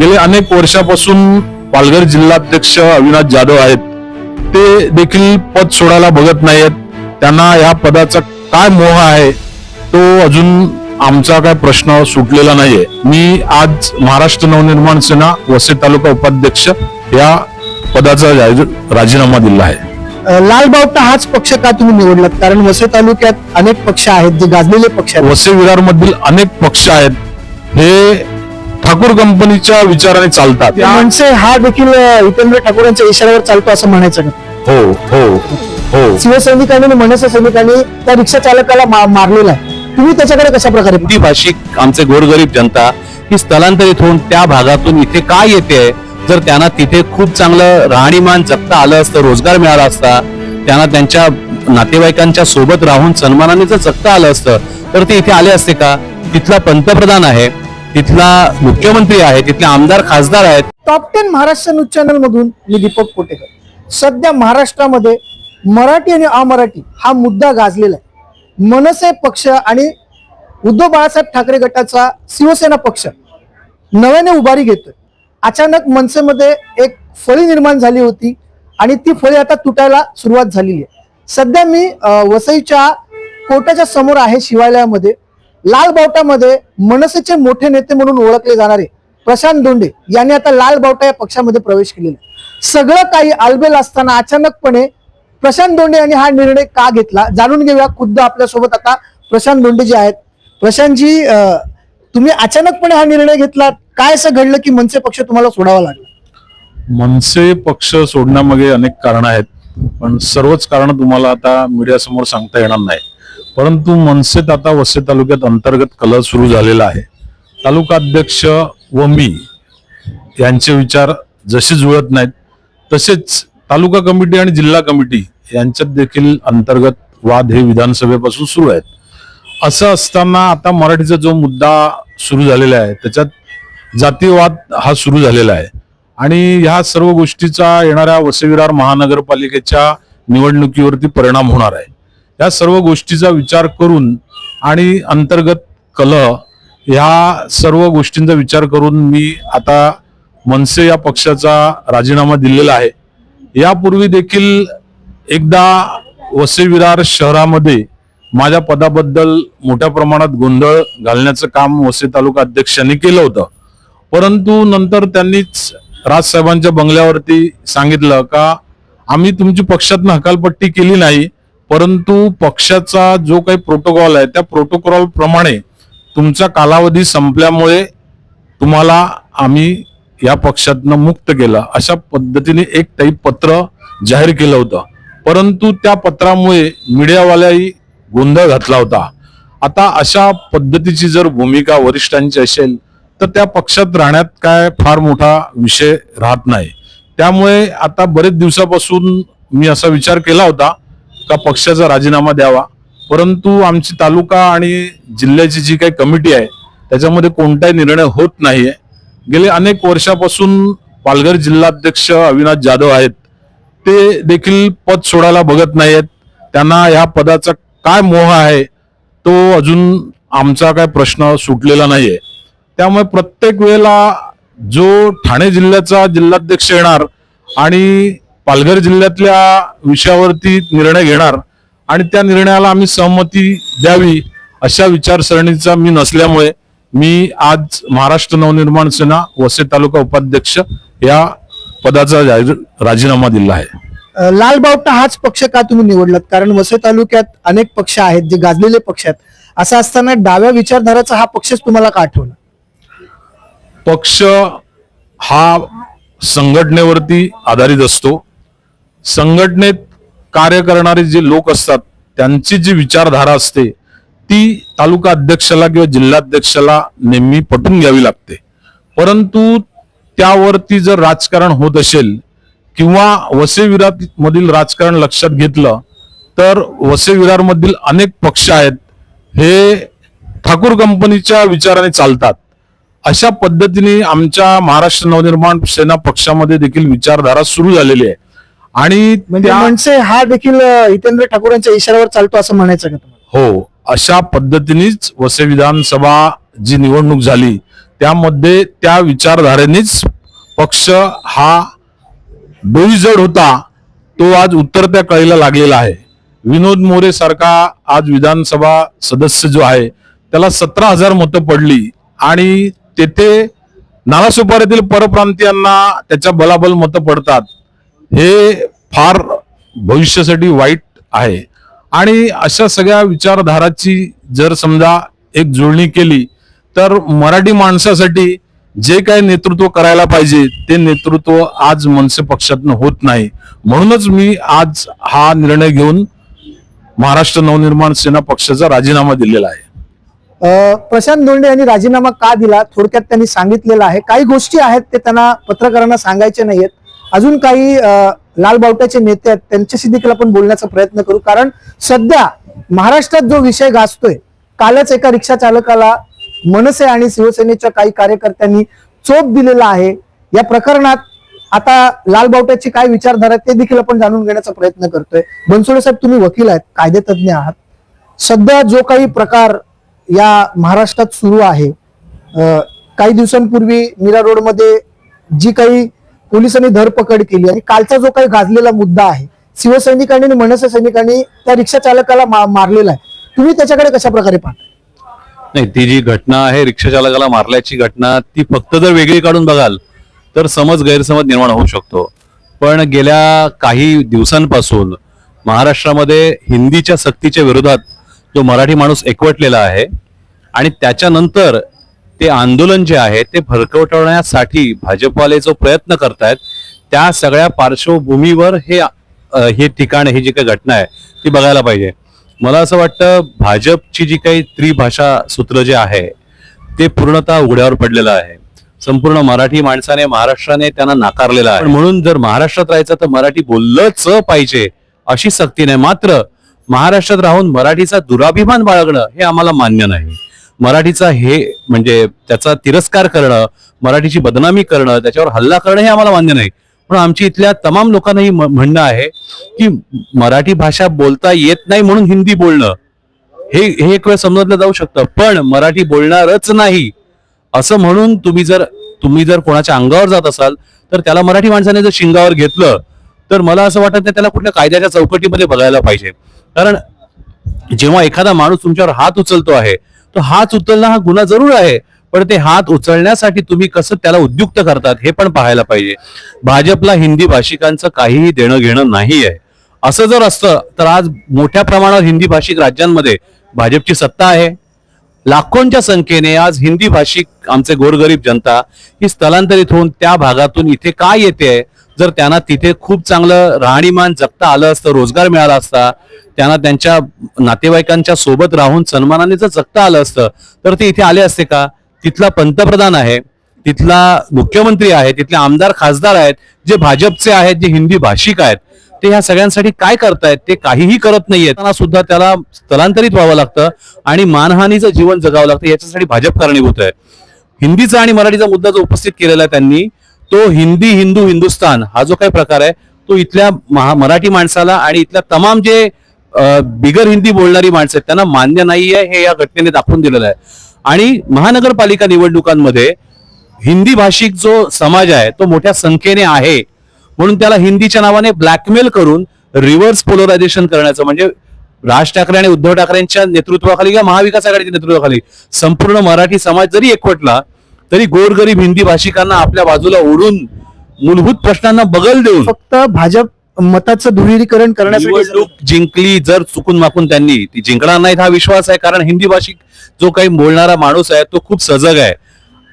गेले अनेक वर्षापासून पालघर जिल्हाध्यक्ष अविनाश जाधव आहेत. ते देखील पद सोडायला बघत नाहीत त्यांना या पदाचा काय मोह आहे तो अजून आमचा काय प्रश्न सुटलेला नाहीये. मी आज महाराष्ट्र नवनिर्माण सेना वसई तालुका उपाध्यक्ष या पदाचा राजीनामा दिला आहे. लाल बावटा हाच पक्ष का तुम्ही निवडलात? कारण वसई तालुक्यात अनेक पक्ष आहेत जे गाजलेले पक्ष आहेत. वसई विरार मधील अनेक पक्ष आहेत. हे ठाकूर कंपनीच्या विचाराने चालतात. मनसे हा देखील हितेंद्र ठाकूर यांच्या इशाऱ्यावर चालतो असं म्हणायचं का? हो हो हो. शिवसैनिकांनी आणि मनसे सैनिकांनी त्या रिक्षा चालकाला मा- मारलेला आहे. तुम्ही त्याच्याकडे कशा प्रकारे हिंदी भाषिक आमचे गोरगरीब जनता ही स्थलांतरित होऊन त्या भागातून इथे काय येते? जर त्यांना तिथे खूप चांगलं राहणीमान जगता आलं असतं रोजगार मिळाला असता त्यांना त्यांच्या नातेवाईकांच्या सोबत राहून सन्मानाने जर जगता आलं असतं तर ते इथे आले असते का? तिथला पंतप्रधान आहे तिथला मुख्यमंत्री आहे तिथले आमदार खासदार आहेत. Top ten Maharashtra news channel मधून मी दीपक कोटेकर. सध्या महाराष्ट्रामध्ये मराठी आणि अमराठी हा मुद्दा गाजलेला आहे. मनसे पक्ष आणि उद्धव बाळासाहेब ठाकरे गटाचा शिवसेना पक्ष नव्याने उभारी घेतोय. अचानक मनसेमध्ये एक फळी निर्माण झाली होती आणि ती फळी आता तुटायला सुरुवात झालेली आहे. सध्या मी वसईच्या कोर्टाच्या समोर आहे शिवालयामध्ये. लाल बावटामध्ये मनसेचे मोठे नेते म्हणून ओळखले जाणारे प्रशांत दोंडे यांनी आता लाल बावटा या पक्षामध्ये प्रवेश केलेला आहे. सगळं काही आलबेल असताना अचानकपणे प्रशांत दोंडे यांनी हा निर्णय का घेतला? जाणून घेऊया खुद्द आपल्यासोबत आता प्रशांत दोंडे जे आहेत. प्रशांतजी तुम्ही अचानकपणे हा निर्णय घेतला काय असं घडलं की मनसे पक्ष तुम्हाला सोडावा लागला? मनसे पक्ष सोडण्यामागे अनेक कारण आहेत पण सर्वच कारण तुम्हाला आता मीडियासमोर सांगता येणार नाही परंतु मनसेत आता वसे तालुक्यात अंतर्गत कलह सुरू झालेला आहे. तालुका अध्यक्ष व मी यांचे विचार जसे जुळत नाहीत तसेच तालुका कमिटी आणि जिल्हा कमिटी यांच्यात देखील अंतर्गत वाद हे विधानसभेपासून सुरू आहेत. असं असताना आता मराठीचा जो मुद्दा सुरू झालेला आहे त्याच्यात जातीवाद हा सुरू झालेला आहे. आणि ह्या सर्व गोष्टीचा येणाऱ्या वसविरार महानगरपालिकेच्या निवडणुकीवरती परिणाम होणार आहे. या सर्व गोष्टीचा विचार करून आणि अंतर्गत कलह ह्या सर्व गोष्टींचा विचार करून मी आता मनसे या पक्षाचा राजीनामा दिलेला आहे. यापूर्वी देखील एकदा वसेविरार शहरामध्ये माझ्या पदाबद्दल मोठ्या प्रमाणात गोंधळ घालण्याचं काम वसे तालुका अध्यक्षांनी केलं होतं. परंतु नंतर त्यांनीच राजसाहेबांच्या बंगल्यावरती सांगितलं का आम्ही तुमची पक्षातनं हकालपट्टी केली नाही. परंतु पक्षाचा जो काही प्रोटोकॉल आहे त्या प्रोटोकॉल प्रमाणे तुमचा कालावधी संपल्यामुळे तुम्हाला आम्ही या पक्षातनं मुक्त केलं. अशा पद्धतीने एक टाईप पत्र जाहीर केलं होतं. परंतु त्या पत्रामुळे मीडियावाल्याही गोंधळ घातला होता. आता अशा पद्धतीची जर भूमिका वरिष्ठांची असेल तर त्या पक्षात राहण्यात काय फार मोठा विषय राहत नाही. त्यामुळे आता बरेच दिवसापासून मी असा विचार केला होता का पक्षाचा राजीनामा द्यावा. परंतु आमची तालुका आणि जिल्ह्याची जी काही कमिटी आहे त्याच्यामध्ये कोणताही निर्णय होत नाहीये. गेले अनेक वर्षापासून पालघर जिल्हाध्यक्ष अविनाश जाधव आहेत. ते देखील पद सोडायला बघत नाहीयेत. त्यांना ह्या पदाचा काय मोह आहे तो अजून आमचा काय प्रश्न सुटलेला नाहीये. त्यामुळे प्रत्येक वेळेला जो ठाणे जिल्ह्याचा जिल्हाध्यक्ष येणार आणि पालघर जिल्ह्यातल्या विषयावरती निर्णय घेणार आणि त्या निर्णयाला आम्ही सहमती द्यावी अशा विचारसरणीचा मी नसल्यामुळे मी आज महाराष्ट्र नवनिर्माण सेना वसई तालुका उपाध्यक्ष या पदाचा राजीनामा दिला आहे. लाल बावटा हाच पक्ष का तुम्ही निवडलात? कारण वसई तालुक्यात अनेक पक्ष आहेत जे गाजलेले पक्ष आहेत. असं असताना डाव्या विचारधाराचा हा पक्षच तुम्हाला का आठवला? पक्ष हा संघटनेवरती आधारित असतो. संघटनेत कार्य करणारे जे लोक असतात त्यांची जी विचारधारा असते ती तालुका अध्यक्षाला किंवा जिल्हाध्यक्षाला नेहमी पटून घ्यावी लागते. परंतु त्यावरती जर राजकारण होत असेल किंवा वसई विरार मधील राजकारण लक्षात घेतलं तर वसई विरार मधील अनेक पक्ष आहेत हे ठाकूर कंपनीच्या विचाराने चालतात. अशा पद्धतीने आमच्या महाराष्ट्र नवनिर्माण सेना पक्षामध्ये देखील विचारधारा सुरू झालेली आहे. आणि म्हणजे त्या- मनसे हा देखील अ, हितेंद्र ठाकूर यांच्या इशाऱ्यावर चालतो असं म्हणायचं का तुम्हाला? हो अशा पद्धतीनेच वसई विधानसभा जी निवडणूक झाली त्यामध्ये त्या विचारधारेनेच पक्ष हा डोईजड होता तो आज उतरत्या कळीला लागलेला आहे. विनोद मोरे सारखा आज विधानसभा सदस्य जो आहे त्याला सतरा हजार मतं पडली आणि तेथे नालासोपाऱ्यातील परप्रांतीयांना त्याच्या बलाबल मतं पडतात. हे फार भविष्यासाठी वाईट आहे. आणि अशा सगळ्या विचारधाराची जर समजा एक जुळणी केली तर मराठी माणसासाठी जे काही नेतृत्व करायला पाहिजे ते नेतृत्व आज मनसे पक्षातनं होत नाही. म्हणूनच मी आज हा निर्णय घेऊन महाराष्ट्र नवनिर्माण सेना पक्षाचा राजीनामा दिलेला आहे. प्रशांत नोंडे यांनी राजीनामा का दिला? थोडक्यात त्यांनी सांगितलेलं आहे. काही गोष्टी आहेत ते त्यांना पत्रकारांना सांगायचे नाहीयेत. अजून काही लाल बावट्याचे नेते आहेत त्यांच्याशी देखील आपण बोलण्याचा प्रयत्न करू. कारण सध्या महाराष्ट्रात जो विषय गाजतोय कालच एका रिक्षा चालकाला मनसे आणि शिवसेनेच्या काही कार्यकर्त्यांनी चोप दिलेला आहे. या प्रकरणात आता लाल बावट्याची काय विचारधारा ते देखील आपण जाणून घेण्याचा प्रयत्न करतोय. बनसोडे साहेब तुम्ही वकील आहेत कायदेतज्ञ आहात. सध्या जो काही प्रकार या महाराष्ट्रात सुरू आहे काही दिवसांपूर्वी मीरा रोडमध्ये जी काही पोलिसांनी धरपकड केली आणि कालचा जो काही गाजलेला मुद्दा आहे शिवसैनिकांनी आणि मनसे सैनिकांनी त्या रिक्षा चालकाला मा- मारलेला आहे. तुम्ही त्याच्याकडे कशा प्रकारे पाहता? नाही ती जी घटना आहे रिक्षा चालकाला मारल्याची घटना ती फक्त जर वेगळी काढून बघाल तर समज गैरसमज निर्माण होऊ शकतो. पण गेल्या काही दिवसांपासून महाराष्ट्रामध्ये हिंदीच्या सक्तीच्या विरोधात जो मराठी माणूस एकवटलेला आहे आणि त्याच्यानंतर ते आंदोलन जे आहे ते भरकवटवण्यासाठी भाजपवाले जो प्रयत्न करतायत त्या सगळ्या पार्श्वभूमीवर हे हे ठिकाण ही जी काही घटना आहे ती बघायला पाहिजे. मला असं वाटतं भाजपची जी काही त्रिभाषा सूत्र जे आहे ते पूर्णतः उघड्यावर पडलेलं आहे. संपूर्ण मराठी माणसाने महाराष्ट्राने त्यांना नाकारलेला आहे. म्हणून जर महाराष्ट्रात राहायचं तर मराठी बोललंच पाहिजे अशी सक्ती नाही. मात्र महाराष्ट्रात राहून मराठीचा दुराभिमान बाळगणं हे आम्हाला मान्य नाही. मराठीचा हे म्हणजे त्याचा तिरस्कार करणं मराठीची बदनामी करणं त्याच्यावर हल्ला करणं हे आम्हाला मान्य नाही. पण आमची इथल्या तमाम लोकांनाही म- म्हणणं आहे की मराठी भाषा बोलता येत नाही म्हणून हिंदी बोलणं. हे हे एक वेळ समजलं जाऊ शकतं पण मराठी बोलणारच नाही. असं म्हणून तुम्ही जर तुम्ही जर कोणाच्या अंगावर जात असाल तर त्याला मराठी माणसाने जर शिंगावर घेतलं तर मला असं वाटत नाही त्याला कुठल्या कायद्याच्या चौकटीमध्ये बघायला पाहिजे. कारण जेव्हा एखादा माणूस तुमच्यावर हात उचलतो आहे तो हात उचलणं हा गुन्हा जरूर आहे पण ते हात उचलण्यासाठी तुम्ही कसं त्याला उद्युक्त करतात हे पण पाहायला पाहिजे. भाजपला हिंदी भाषिकांचं काहीही देणं घेणं नाही आहे. असं जर असतं तर आज मोठ्या प्रमाणावर हिंदी भाषिक राज्यांमध्ये भाजपची सत्ता आहे. लाखोंच्या संख्येने आज हिंदी भाषिक आमचे गोरगरीब जनता ही स्थलांतरित होऊन त्या भागातून इथे का येते? जर त्यांना तिथे खूप चांगलं राहणीमान जगता आलं असतं रोजगार मिळाला असता त्यांना त्यांच्या नातेवाईकांच्या सोबत राहून सन्मानाने जर जगता आलं असतं तर ते इथे आले असते का? तिथला पंतप्रधान आहे तिथला मुख्यमंत्री आहे तिथले आमदार खासदार आहेत जे भाजपचे आहेत जे हिंदी भाषिक आहेत ते ह्या सगळ्यांसाठी काय करतायत ते काहीही करत नाहीये त्यांना सुद्धा त्याला स्थलांतरित व्हावं लागतं आणि मानहानीचं जीवन जगावं लागतं याच्यासाठी भाजप कारणीभूत आहे. हिंदीचा आणि मराठीचा मुद्दा जो उपस्थित केलेला आहे त्यांनी तो हिंदी हिंदू हिंदुस्तान हा जो काही प्रकार आहे तो इथल्या महा- मराठी माणसाला आणि इथल्या तमाम जे बिगर हिंदी बोलणारी माणसं आहेत त्यांना मान्य नाही आहे हे या घटनेने दाखवून दिलेलं आहे. आणि महानगरपालिका निवडणुकांमध्ये हिंदी भाषिक जो समाज आहे तो मोठ्या संख्येने आहे. म्हणून त्याला हिंदीच्या नावाने ब्लॅकमेल करून रिव्हर्स पोलरायझेशन करण्याचं म्हणजे राज ठाकरे आणि उद्धव ठाकरेंच्या नेतृत्वाखाली किंवा महाविकास आघाडीच्या नेतृत्वाखाली संपूर्ण मराठी समाज जरी एकवटला तरी गोरगरीब हिंदी भाषिकांना आपल्या बाजूला ओढून मूलभूत प्रश्नांना बगल देऊन फक्त भाजप मताचं दुहेरीकरण करण्यासाठी निवडणूक जिंकली जर चुकून माकून त्यांनी. ती जिंकणार नाहीत हा विश्वास आहे कारण हिंदी भाषिक जो काही बोलणारा माणूस आहे तो खूप सजग आहे.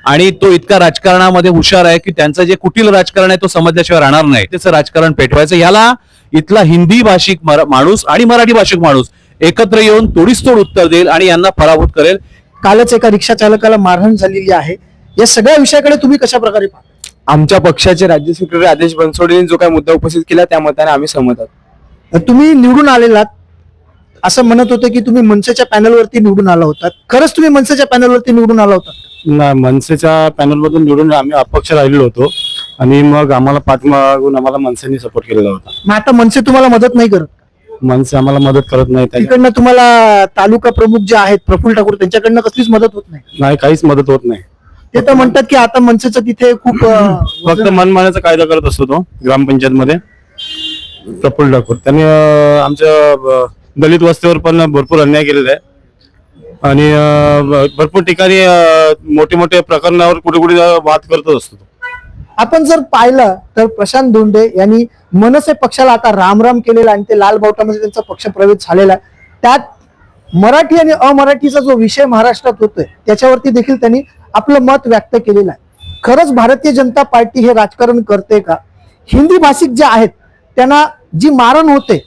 आणि तो इतका राजकारणामध्ये हुशार आहे की त्यांचं जे कुटील राजकारण आहे तो समजल्याशिवाय राहणार नाही. त्याचं राजकारण पेटवायचं. याला इथला हिंदी भाषिक मरा- माणूस आणि मराठी भाषिक माणूस एकत्र येऊन तोडीस तोड उत्तर देईल आणि यांना पराभूत करेल. कालच एका रिक्षा चालकाला मारहाण झालेली आहे. या सगळ्या विषयाकडे तुम्ही कशा प्रकारे पाहता? आमच्या पक्षाचे राज्य सेक्रेटरी आदेश बनसोडेंनी जो काही मुद्दा उपस्थित केला त्या मताने आम्ही सहमत आहोत. तुम्ही निवडून आलेलात असं म्हणत होते की तुम्ही मनसेच्या पॅनलवरती निवडून आला होतात. खरंच तुम्ही मनसेच्या पॅनलवरती निवडून आला होता? ना मनसेच्या पॅनल मधून निवडून आम्ही अपक्ष राहिलेलो होतो. आणि मग आम्हाला पाठमागून आम्हाला मनसेने सपोर्ट केलेला होता. मग आता मनसे तुम्हाला मदत नाही करत मनसे आम्हाला मदत करत नाही त्या- तिकडनं तुम्हाला तालुका प्रमुख जे आहेत प्रफुल्ल ठाकूर त्यांच्याकडनं कसलीच मदत होत नाही? नाही काहीच मदत होत नाही. ते तर म्हणतात की आता मनसेचं तिथे खूप अं, फक्त मनमानाचा कायदा करत असतो तो ग्रामपंचायत मध्ये प्रफुल्ल ठाकूर. त्यांनी अं, आमच्या अं, दलित वस्तीवर पण भरपूर अन्याय केलेला आहे. आणि अं, भ- भरपूर ठिकाणी मोठे मोठे प्रकरणावर कुठे कुठे वाद करतच असतो तो. आपण जर पाहिलं तर प्रशांत धोंडे यांनी मनसे पक्षाला आता रामराम केलेला आणि ते लाल बावटामध्ये त्यांचा पक्ष प्रवेश झालेला आहे. त्यात मराठी आणि अमराठीचा जो विषय महाराष्ट्रात होतोय त्याच्यावरती देखील त्यांनी आपलं मत व्यक्त केलेलं आहे. खरंच भारतीय जनता पार्टी हे राजकारण करते का? हिंदी भाषिक जे आहेत त्यांना जी मारण होते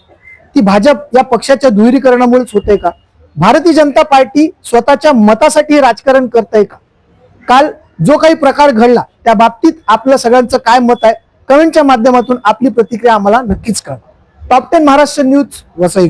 ती भाजप या पक्षाच्या दुहेरीकरणामुळेच होते का? भारतीय जनता पार्टी स्वतःच्या मतासाठी हे राजकारण करते का? काल जो काही प्रकार घडला त्या बाबतीत आपलं सगळ्यांचं काय मत आहे कमेंटच्या माध्यमातून आपली प्रतिक्रिया आम्हाला नक्कीच कळवा. Top ten Maharashtra news Vasai